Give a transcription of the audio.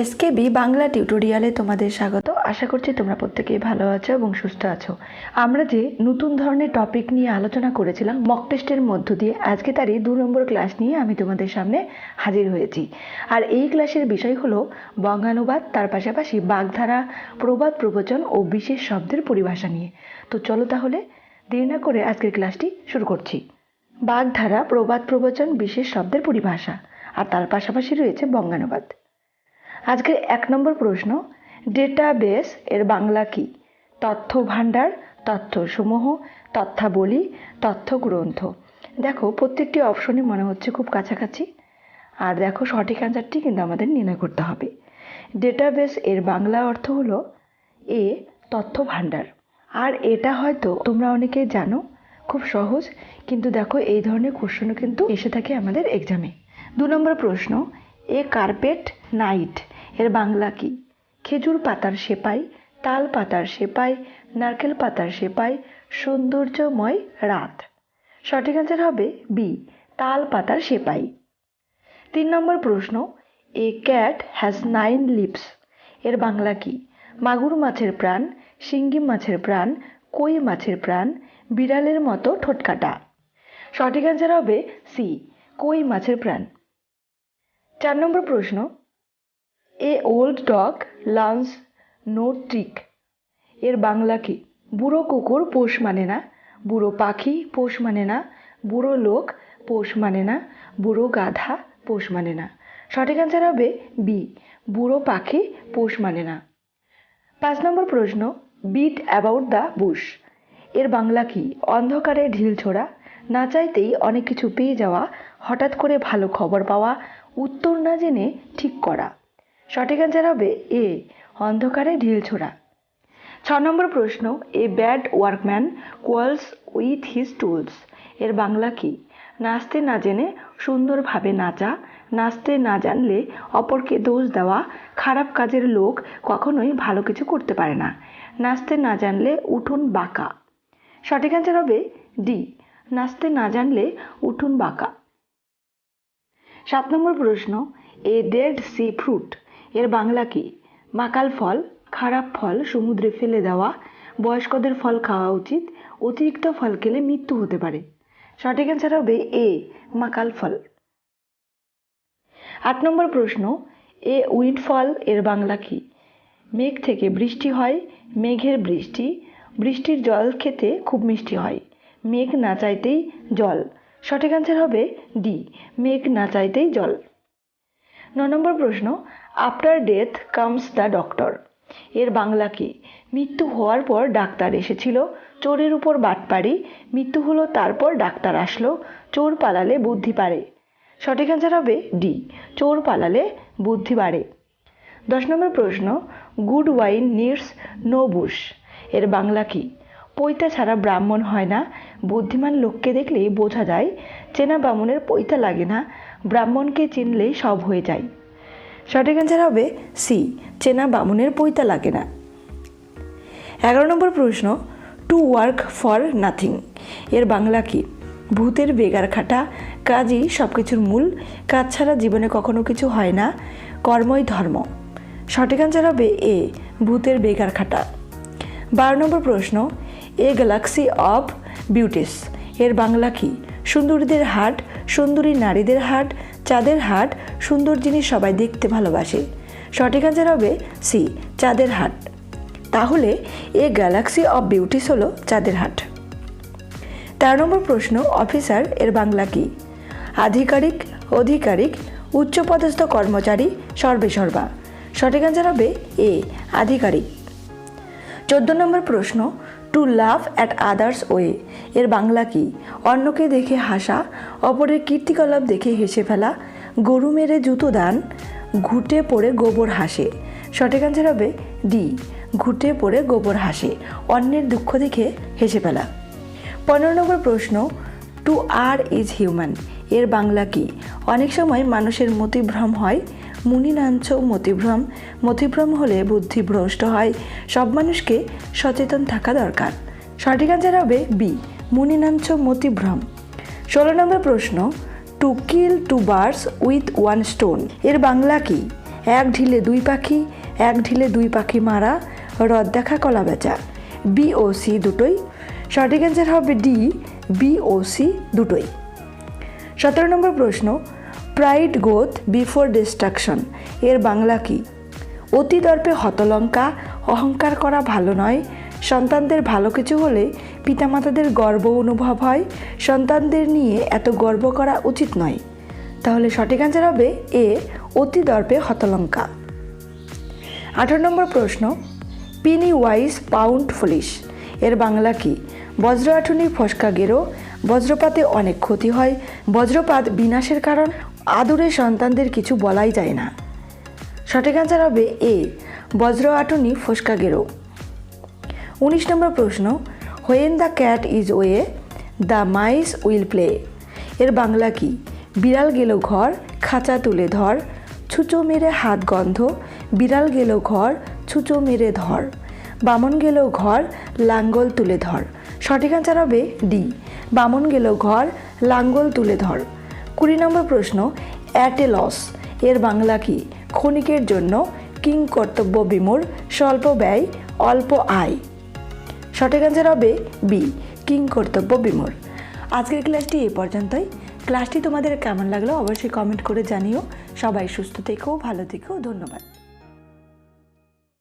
SKB Bangla টিউটোরিয়ালে তোমাদের স্বাগত। আশা করছি তোমরা প্রত্যেকেই ভালো আছো এবং সুস্থ আছো। আমরা যে নতুন ধরনের টপিক নিয়ে আলোচনা করেছিলাম মক টেস্টের মধ্য দিয়ে, আজকে তারই দু নম্বর ক্লাস নিয়ে আমি তোমাদের সামনে হাজির হয়েছি। আর এই ক্লাসের বিষয় হলো বঙ্গানুবাদ, তার পাশাপাশি বাগধারা, প্রবাদ প্রবচন ও বিশেষ শব্দের পরিভাষা নিয়ে। তো চলো তাহলে দেরি না করে আজকের ক্লাসটি শুরু করছি। বাগধারা, প্রবাদ প্রবচন, বিশেষ শব্দের পরিভাষা, আর তার পাশাপাশি রয়েছে বঙ্গানুবাদ। আজকের এক নম্বর প্রশ্ন ডেটাবেস এর বাংলা কি? তথ্য ভাণ্ডার তথ্যসমূহ, তথ্যাবলী তথ্য গ্রন্থ দেখো, প্রত্যেকটি অপশনই মনে হচ্ছে খুব কাছাকাছি। আর দেখো, সঠিক অ্যান্সারটি কিন্তু আমাদের নির্ণয় করতে হবে। ডেটাবেস এর বাংলা অর্থ হলো এ তথ্য ভাণ্ডার আর এটা হয়তো তোমরা অনেকেই জানো, খুব সহজ। কিন্তু দেখো, এই ধরনের কোশ্চেনও কিন্তু এসে থাকে আমাদের এক্সামে দু নম্বর প্রশ্ন, এ কার্পেট নাইট এর বাংলা কি? খেজুর পাতার সেপাই, তাল পাতার সেপাই, নারকেল পাতার সেপাই, সৌন্দর্যময় রাত। সঠিক অ্যান্সার হবে বি তাল পাতার সেপাই। তিন নম্বর প্রশ্ন a cat has nine lives এর বাংলা কি? মাগুর মাছের প্রাণ, শিঙ্গি মাছের প্রাণ, কই মাছের প্রাণ, বিড়ালের মতো ঠোঁটকাটা সঠিক অ্যান্সার হবে সি কই মাছের প্রাণ। চার নম্বর প্রশ্ন a old dog learns no trick. এর বাংলা কি? বুড়ো কুকুর পোষ মানে না, বুড়ো পাখি পোষ মানে না, বুড়ো লোক পোষ মানে না, বুড়ো গাধা পোষ মানে না। সঠিক অ্যান্সার হবে বি বুড়ো পাখি পোষ মানে না। পাঁচ নম্বর প্রশ্ন বিট অ্যাবাউট দ্য বুশ এর বাংলা কি? অন্ধকারে ঢিল ছোড়া, না চাইতেই অনেক কিছু পেয়ে যাওয়া, হঠাৎ করে ভালো খবর পাওয়া, উত্তর না জেনে ঠিক করা। সঠিক অ্যান্সার হবে এ অন্ধকারে ঢিল ছোড়া। ছ নম্বর প্রশ্ন a bad workman quarrels with his tools এর বাংলা কি? নাচতে না জেনে সুন্দরভাবে নাচা, নাচতে না জানলে অপরকে দোষ দেওয়া, খারাপ কাজের লোক কখনোই ভালো কিছু করতে পারে না। নাচতে না জানলে উঠোন বাঁকা। সঠিক অ্যান্সার হবে ডি নাচতে না জানলে উঠোন বাঁকা। সাত নম্বর প্রশ্ন এ ডেড সি ফ্রুট এর বাংলা কি? মাকাল ফল, খারাপ ফল, সমুদ্রে ফেলে দেওয়া, বয়স্কদের ফল খাওয়া উচিত, অতিরিক্ত ফল খেলে মৃত্যু হতে পারে। সঠিক অ্যান্সার হবে এ, মাকাল ফল। আট নম্বর প্রশ্ন, এ উইন্ড ফল এর বাংলা কি? মেঘ থেকে বৃষ্টি হয়, মেঘের বৃষ্টি, বৃষ্টির জল খেতে খুব মিষ্টি হয়, মেঘ না চাইতেই জল। সঠিক অ্যান্সার হবে ডি, মেঘ না চাইতেই জল। ন নম্বর প্রশ্ন after death comes the doctor এর বাংলা কি? মৃত্যু হওয়ার পর ডাক্তার এসেছিল, চোরের উপর বাটপাড়ি, মৃত্যু হলো তারপর ডাক্তার আসলো, চোর পালালে বুদ্ধি পারে। সঠিক অ্যান্সার হবে ডি, চোর পালালে বুদ্ধি বাড়ে। দশ নম্বর প্রশ্ন, good wine needs no bush. এর বাংলা কি? পৈতা ছাড়া ব্রাহ্মণ হয় না, বুদ্ধিমান লোককে দেখলেই বোঝা যায়, চেনা বামুনের পৈতা লাগে না, ব্রাহ্মণকে চিনলেই সব হয়ে যায়। সঠিক অ্যান্সার হবে সি চেনা বামুনের পৈতা লাগে না। এগারো নম্বর প্রশ্ন টু ওয়ার্ক ফর নাথিং এর বাংলা কি? ভূতের বেগার খাটা, কাজই সব কিছুর মূল, কাজ ছাড়া জীবনে কখনো কিছু হয় না, কর্মই ধর্ম। সঠিক অ্যান্সার হবে এ ভূতের বেগার খাটা। বারো নম্বর প্রশ্ন এ গ্যালাক্সি অফ বিউটিস এর বাংলা কি? সুন্দরীদের হাট, সুন্দরী নারীদের হাট চাঁদের হাট সুন্দর জিনিস সবাই দেখতে ভালোবাসে। সঠিক অ্যান্সার হবে সি, চাঁদের হাট। তাহলে এ গ্যালাক্সি অফ বিউটিস হলো চাঁদের হাট। তেরো নম্বর প্রশ্ন অফিসার এর বাংলা কি? আধিকারিক, অধিকারিক, উচ্চপদস্থ কর্মচারী, সর্বেসর্বা। সঠিক অ্যান্সার হবে এ, আধিকারিক। চোদ্দ নম্বর প্রশ্ন to laugh at others' woe এর বাংলা কি? অন্যকে দেখে হাসা, অপরের কীর্তিকলাপ দেখে হেসে ফেলা, গরু মেরে জুতো দান, ঘুটে পড়ে গোবর হাসে। সঠিক অ্যান্সার হবে ডি, ঘুটে পড়ে গোবর হাসে, অন্যের দুঃখ দেখে হেসে ফেলা। পনেরো নম্বর প্রশ্ন টু আর ইজ হিউম্যান এর বাংলা কি? অনেক সময় মানুষের মতিভ্রম হয় মুনিনাঞ্চ মতিভ্রম। মতিভ্রম হলে বুদ্ধি ভ্রষ্ট হয়। সব মানুষকে সচেতন থাকা দরকার। সঠিক অ্যান্সার হবে বি মুনি মুনিনাঞ্চ মতিভ্রম। ষোলো নম্বর প্রশ্ন to kill two birds with one stone এর বাংলা কি? এক ঢিলে দুই পাখি, এক ঢিলে দুই পাখি মারা রদ দেখা কলা বেচা। বি ও সি দুটোই। সঠিক অ্যান্সার হবে ডি বি ও সি দুটোই। সতেরো নম্বর প্রশ্ন প্রাইড গোথ বিফোর ডিস্ট্রাকশন এর বাংলা কি? অতি দর্পে হতলঙ্কা, অহংকার করা ভালো নয়, সন্তানদের ভালো কিছু হলে পিতামাতাদের গর্ব অনুভব হয়, সন্তানদের নিয়ে এত গর্ব করা উচিত নয়। তাহলে সঠিক অ্যান্সার হবে এ অতি দর্পে হতলঙ্কা। আঠারো নম্বর প্রশ্ন পিনি ওয়াইজ পাউন্ড ফুলিশ এর বাংলা কি? বজ্র আঠুনি ফসকা গেরো, বজ্রপাতে অনেক ক্ষতি হয়, বজ্রপাত বিনাশের কারণ আদুরে সন্তানদের কিছু বলাই যায় না। সঠিক অ্যান্সার হবে এ, বজ্র আটুনি ফসকা গেরো। উনিশ নম্বর প্রশ্ন when the cat is away the mice will play এর বাংলা কি? বিড়াল গেল ঘর, খাঁচা তুলে ধর, ছুঁচো মেরে হাত গন্ধ, বিড়াল গেল ঘর, ছুঁচো মেরে ধর। বামন গেল ঘর, লাঙ্গল তুলে ধর। সঠিক অ্যান্সার হবে ডি, বামন গেল ঘর, লাঙ্গল তুলে ধর। কুড়ি নম্বর প্রশ্ন অ্যাট এ লস এর বাংলা কি? ক্ষণিকের জন্য কিং কর্তব্য বিমূর স্বল্প ব্যয়, অল্প আয়। সঠিক অ্যান্সার হবে বি কিং কর্তব্য বিমূর আজকের ক্লাসটি এ পর্যন্তই। ক্লাসটি তোমাদের কেমন লাগল অবশ্যই কমেন্ট করে জানিও। সবাই সুস্থ থেকো, ভালো থেকো, ধন্যবাদ।